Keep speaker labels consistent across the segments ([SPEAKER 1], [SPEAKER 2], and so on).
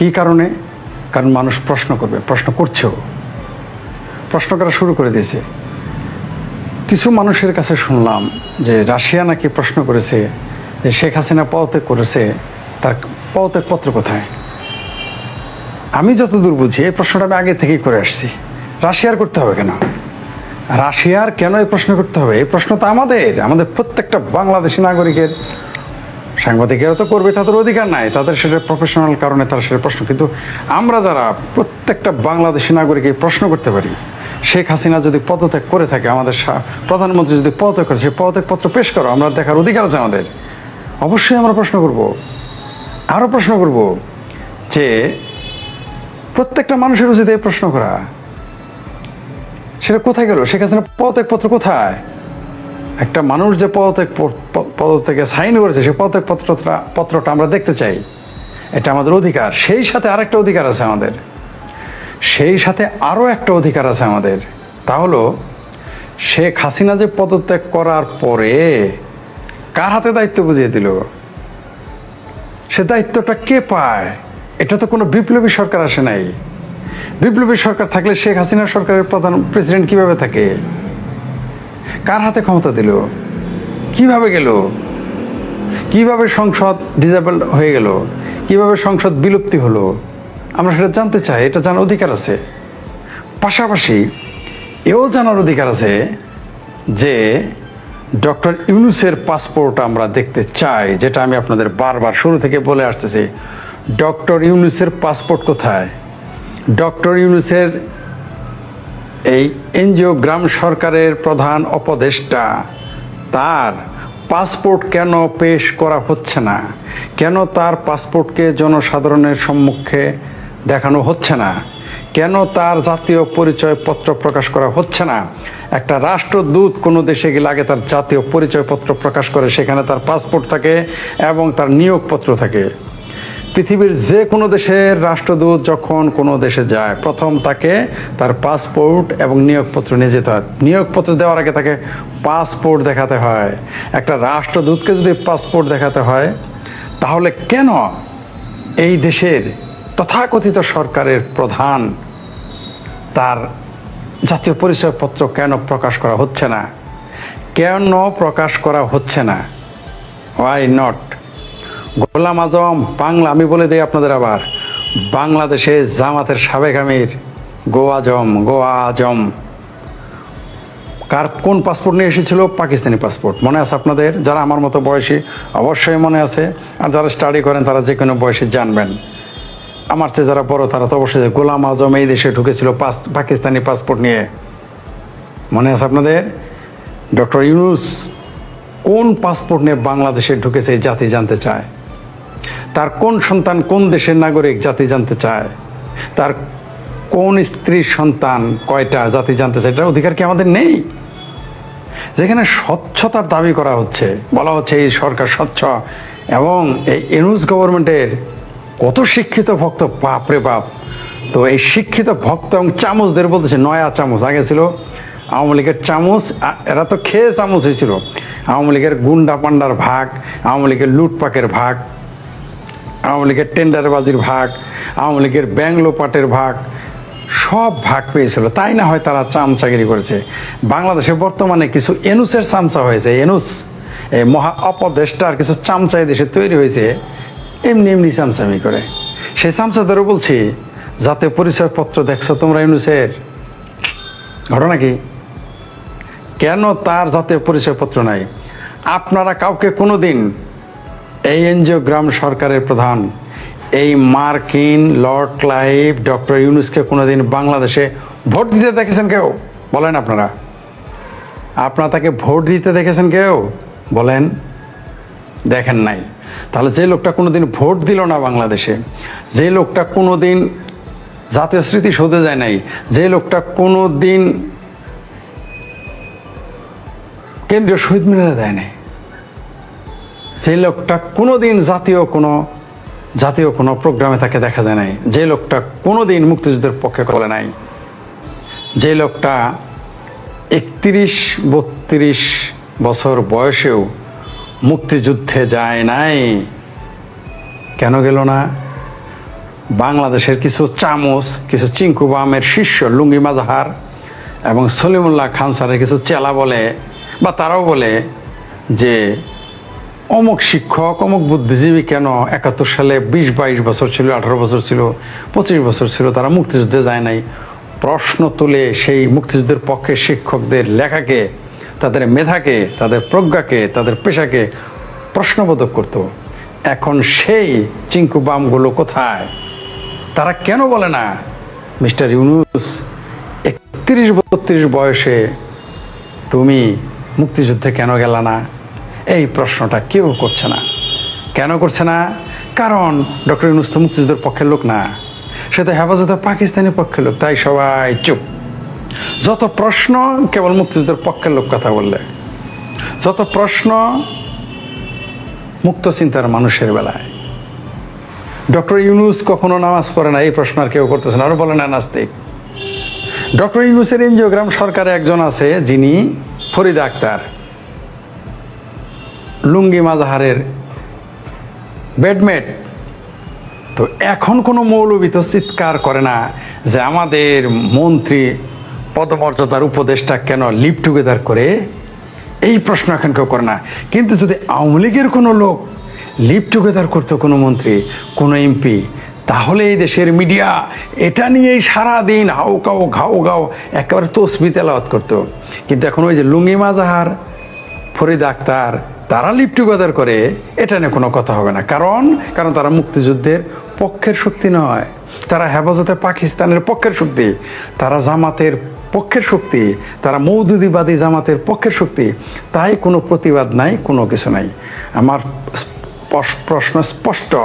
[SPEAKER 1] কী কারণে? কারণ মানুষ প্রশ্ন করবে, প্রশ্ন করছেও প্রশ্ন করা শুরু করে দিয়েছে। কিছু মানুষের কাছে শুনলাম যে রাশিয়া নাকি প্রশ্ন করেছে যে শেখ হাসিনা পদত্যাগ করেছে, তার পদত্যাগ পত্র কোথায়? আমি যতদূর বুঝি, এই প্রশ্নটা আমি আগে থেকেই করে আসছি। রাশিয়ার করতে হবে কেন? রাশিয়ার কেন এই প্রশ্ন করতে হবে? এই প্রশ্ন তো আমাদের আমাদের প্রত্যেকটা বাংলাদেশি নাগরিকের। সাংবাদিকেরা তো করবে, তাদের অধিকার নাই। তাদের সেটা প্রফেশনাল কারণে তারা সেটা প্রশ্ন। কিন্তু আমরা যারা প্রত্যেকটা বাংলাদেশি নাগরিক এই প্রশ্ন করতে পারি, শেখ হাসিনা যদি পদত্যাগ করে থাকে, আমাদের সা- প্রধানমন্ত্রী যদি পদত্যাগ করে সেই পদত্যাগপত্র পেশ করো, আমরা দেখার অধিকার আছে আমাদের। অবশ্যই আমরা প্রশ্ন করব। আরও প্রশ্ন করব যে, প্রত্যেকটা মানুষের উচিত এই প্রশ্ন করা। সেটা কোথায় গেল? শেখ হাসিনা পদত্যাগপত্র কোথায়? একটা মানুষ যে পদত্যাগ পদত্যাগে সাইন করেছে সেই পদত্যাগ পত্রটা পত্রটা আমরা দেখতে চাই। এটা আমাদের অধিকার। সেই সাথে আরেকটা অধিকার আছে আমাদের। সেই সাথে আরও একটা অধিকার আছে আমাদের। তা হলো, শেখ হাসিনা যে পদত্যাগ করার পরে কার হাতে দায়িত্ব বুঝিয়ে দিল? সে দায়িত্বটা কে পায়? এটা তো কোনো বিপ্লবী সরকার আসে নাই। বিপ্লবী সরকার থাকলে শেখ হাসিনা সরকারের প্রধান প্রেসিডেন্ট কীভাবে থাকে? কার হাতে ক্ষমতা দিল? কীভাবে গেল? কীভাবে সংসদ ডিজেবল হয়ে গেল? কীভাবে সংসদ বিলুপ্তি হলো? আমরা সেটা জানতে চাই, এটা জানার অধিকার আছে। পাশাপাশি এও জানার অধিকার আছে যে ডক্টর ইউনুসের পাসপোর্ট আমরা দেখতে চাই, যেটা আমি আপনাদের বারবার শুরু থেকে বলে আসতেছি। ডক্টর ইউনুসের পাসপোর্ট কোথায়? ডক্টর ইউনুসের এই এনজিও গ্রাম সরকারের প্রধান উপদেষ্টা। তার পাসপোর্ট কেন পেশ করা হচ্ছে না? কেন তার পাসপোর্টকে জনসাধারণের সম্মুখে দেখানো হচ্ছে না? কেন তার জাতীয় পরিচয় পত্র প্রকাশ করা হচ্ছে না? একটা রাষ্ট্রদূত কোনো দেশে গেলে আগে তার জাতীয় পরিচয়পত্র প্রকাশ করে, সেখানে তার পাসপোর্ট থাকে এবং তার নিয়োগপত্র থাকে। পৃথিবীর যে কোনো দেশের রাষ্ট্রদূত যখন কোনো দেশে যায়, প্রথম তাকে তার পাসপোর্ট এবং নিয়োগপত্র নিয়ে যেতে হয়। নিয়োগপত্র দেওয়ার আগে তাকে পাসপোর্ট দেখাতে হয়। একটা রাষ্ট্রদূতকে যদি পাসপোর্ট দেখাতে হয়, তাহলে কেন এই দেশের তথাকথিত সরকারের প্রধান তার জাতীয় পরিচয়পত্র কেন প্রকাশ করা হচ্ছে না? কেন প্রকাশ করা হচ্ছে না? ওয়াই নট গোলাম আজম, বাংলা, আমি বলে দিই আপনাদের আবার, বাংলাদেশে জামাতের সাবেক আমির, গো আজম গো আজম। কার কোন পাসপোর্ট নিয়ে এসেছিল? পাকিস্তানি পাসপোর্ট মনে আছে আপনাদের? যারা আমার মতো বয়সী, অবশ্যই মনে আছে। আর যারা স্টাডি করেন, তারা যে কোনো বয়সে জানবেন। আমার চেয়ে যারা বড়, তারা তো অবশ্যই গোলাম আজম এই দেশে ঢুকেছিল পাস, পাকিস্তানি পাসপোর্ট নিয়ে। মনে আছে আপনাদের? ডক্টর ইউনুস কোন পাসপোর্ট নিয়ে বাংলাদেশে ঢুকেছে জাতি জানতে চায়? তার কোন সন্তান কোন দেশের নাগরিক জাতি জানতে চায়? তার কোন স্ত্রীর সন্তান কয়টা জাতি জানতে চায়? এটার অধিকার কি আমাদের নেই? যেখানে স্বচ্ছতার দাবি করা হচ্ছে, বলা হচ্ছে এই সরকার স্বচ্ছ এবং এই এনুস গভর্নমেন্টের কত শিক্ষিত ভক্ত, বাপরে বাপ। তো এই শিক্ষিত ভক্ত এবং চামচদের বলতেছে, নয়া চামচ, আগে ছিল আওয়ামী লীগের চামচ এরা তো খেয়ে চামচ হয়েছিল। আওয়ামী লীগের গুন্ডা পান্ডার ভাগ, আওয়ামী লীগের লুটপাকের ভাগ আওয়ামী লীগের টেন্ডারবাজির ভাগ, আওয়ামী লীগের পাটের ভাগ, সব ভাগ পেয়েছিল। তাই না হয় তারা চামচাগিরি করেছে? বাংলাদেশে বর্তমানে কিছু এনুসের চামচা হয়েছে। এনুস, এই মহা অপদেষ্টার কিছু চামচা দেশে তৈরি হয়েছে, এমনি এমনি চামচামি করে। সেই চামচা চামচাদেরও বলছি, যাতে পরিচয়পত্র দেখছ তোমরা ইউনুসের ঘটনা কি? কেন তার জাতীয় পরিচয়পত্র নাই? আপনারা কাউকে কোনো দিন এই এনজিও গ্রাম সরকারের প্রধান। এই মার্কিন লর্ড ক্লাইভ, ডক্টর ইউনুসকে কোনোদিন বাংলাদেশে ভোট দিতে দেখেছেন কেউ? বলেন আপনারা। আপনারা তাকে ভোট দিতে দেখেছেন কেউ? বলেন। দেখেন নাই। তাহলে যে লোকটা কোনোদিন ভোট দিল না বাংলাদেশে, যে লোকটা কোনোদিন জাতীয় স্মৃতিসৌধে যায় নাই, যে লোকটা কোনো দিন কেন্দ্রীয় শহীদ মিনারে দেয় নাই সেই লোকটা কোনোদিন জাতীয় কোনো জাতীয় কোনো প্রোগ্রামে তাকে দেখা যায় নাই। যে লোকটা কোনো দিন মুক্তিযুদ্ধের পক্ষে করে নাই। যে লোকটা একত্রিশ, বত্রিশ বছর বয়সেও মুক্তিযুদ্ধে যায় নাই, কেন গেল না? বাংলাদেশের কিছু চামচ, কিছু চিঙ্কু বামের শিষ্য লুঙ্গি মাজাহার এবং সলিমুল্লাহ খান স্যারের কিছু চেলা বলে, বা তারাও বলে যে অমুক শিক্ষক, অমুক বুদ্ধিজীবী কেন একাত্তর সালে বিশ, বাইশ বছর ছিল, আঠারো বছর ছিল, পঁচিশ বছর ছিল, তারা মুক্তিযুদ্ধে যায় নাই? প্রশ্ন তুলে সেই মুক্তিযুদ্ধের পক্ষে শিক্ষকদের লেখাকে, তাদের মেধাকে, তাদের প্রজ্ঞাকে, তাদের পেশাকে প্রশ্নবোধক করত। এখন সেই চিঙ্কু বামগুলো কোথায়? তারা কেন বলে না? মিস্টার ইউনুস, একত্রিশ, বত্রিশ বয়সে তুমি মুক্তিযুদ্ধে কেন গেলা না? এই প্রশ্নটা কেউ করছে না। কেন করছে না? কারণ ডক্টর ইউনুস তো মুক্তিযুদ্ধের পক্ষের লোক না। সে তো হেফাজতে পাকিস্তানি পক্ষের লোক, তাই সবাই চুপ। যত প্রশ্ন, কেবল মুক্তিযুদ্ধের পক্ষের লোক কথা বললে। যত প্রশ্ন, মুক্ত চিন্তার মানুষের বেলায়। ডক্টর ইউনুস কখনো নামাজ পড়ে না, এই প্রশ্ন আর কেউ করতেছে না। আরও বলে না, নাস্তিক। ডক্টর ইউনুসের এনজিওগ্রাম সরকারে একজন আছে, যিনি ফরিদা আক্তার। লুঙ্গি মাজাহারের বেডমেট তো এখন কোনো মৌলবী তো চিৎকার করে না যে আমাদের মন্ত্রী পদমর্যাদার উপদেষ্টা কেন লিভ টুগেদার করে? এই প্রশ্ন এখন কেউ করে না। কিন্তু যদি আওয়ামী লীগের কোনো লোক লিভ টুগেদার করতো কোনো মন্ত্রী, কোনো এমপি তাহলে এই দেশের মিডিয়া এটা নিয়েই সারাদিন হাউ কাউ ঘাউ গাও একেবারে তসবি তেলাওয়াত করতো। কিন্তু এখন ওই যে লুঙ্গি মাজাহার, ফরিদ আক্তার তারা লিপ টুগেদার করে, এটা নিয়ে কোনো কথা হবে না। কারণ কারণ তারা মুক্তিযুদ্ধের পক্ষের শক্তি নয়। তারা হেফাজতে পাকিস্তানের পক্ষের শক্তি। তারা জামাতের পক্ষের শক্তি। তারা মৌদুদিবাদী জামাতের পক্ষের শক্তি। তাই কোনো প্রতিবাদ নাই, কোনো কিছু নাই। আমার প্রশ্ন স্পষ্ট।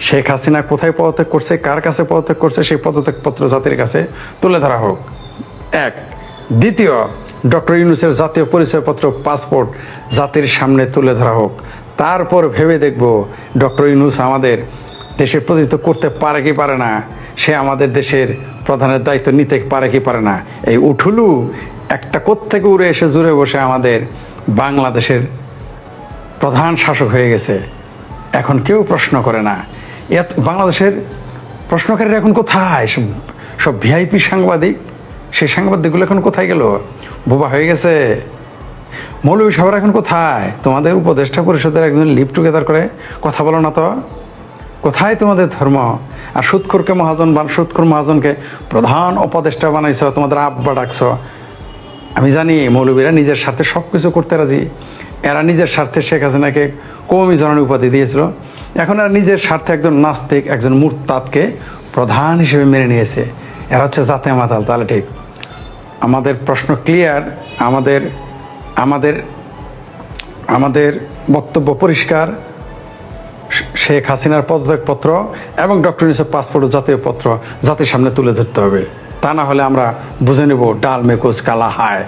[SPEAKER 1] শেখ হাসিনা কোথায় পদত্যাগ করছে, কার কাছে পদত্যাগ করছে, সেই পদত্যাগপত্র জাতির কাছে তুলে ধরা হোক। এক। দ্বিতীয় ডক্টর ইউনুসের জাতীয় পরিচয়পত্র, পাসপোর্ট জাতির সামনে তুলে ধরা হোক। তারপর ভেবে দেখব ডক্টর ইউনুস আমাদের দেশের প্রতিনিধিত্ব করতে পারে কি পারে না। সে আমাদের দেশের প্রধানের দায়িত্ব নিতে পারে কি পারে না। এই উঠুলু একটা কোত্থেকে উড়ে এসে জুড়ে বসে আমাদের বাংলাদেশের প্রধান শাসক হয়ে গেছে। এখন কেউ প্রশ্ন করে না। এত বাংলাদেশের প্রশ্নকারীরা এখন কোথায়? সব ভিআইপি সাংবাদিক? সেই সাংবাদিকগুলো এখন কোথায় গেল? বোবা হয়ে গেছে। মৌলবী সাহেবরা এখন কোথায়? তোমাদের উপদেষ্টা পরিষদের একজন লিভ টুগেদার করে কথা বলো না তো। কোথায় তোমাদের ধর্ম? আর সুৎখোরকে মহাজন বান সুৎখোর মহাজনকে প্রধান উপদেষ্টা বানাইছ, তোমাদের আব্বা ডাকছ। আমি জানি মৌলবীরা নিজের স্বার্থে সব কিছু করতে রাজি। এরা নিজের স্বার্থে শেখ হাসিনাকে কৌমি জননী উপাধি দিয়েছিল। এখন আর নিজের স্বার্থে একজন নাস্তিক, একজন মুরতাদকে প্রধান হিসেবে মেনে নিয়েছে। এরা হচ্ছে জাতে মাতাল, তাহলে ঠিক। আমাদের প্রশ্ন ক্লিয়ার আমাদের আমাদের আমাদের বক্তব্য পরিষ্কার, শেখ হাসিনার পদত্যাগপত্র এবং ডক্টর ইউসুফ পাসপোর্ট জাতীয় পত্র জাতির সামনে তুলে ধরতে হবে। তা না হলে আমরা বুঝে নেব ডাল মেকুজ কালা হায়।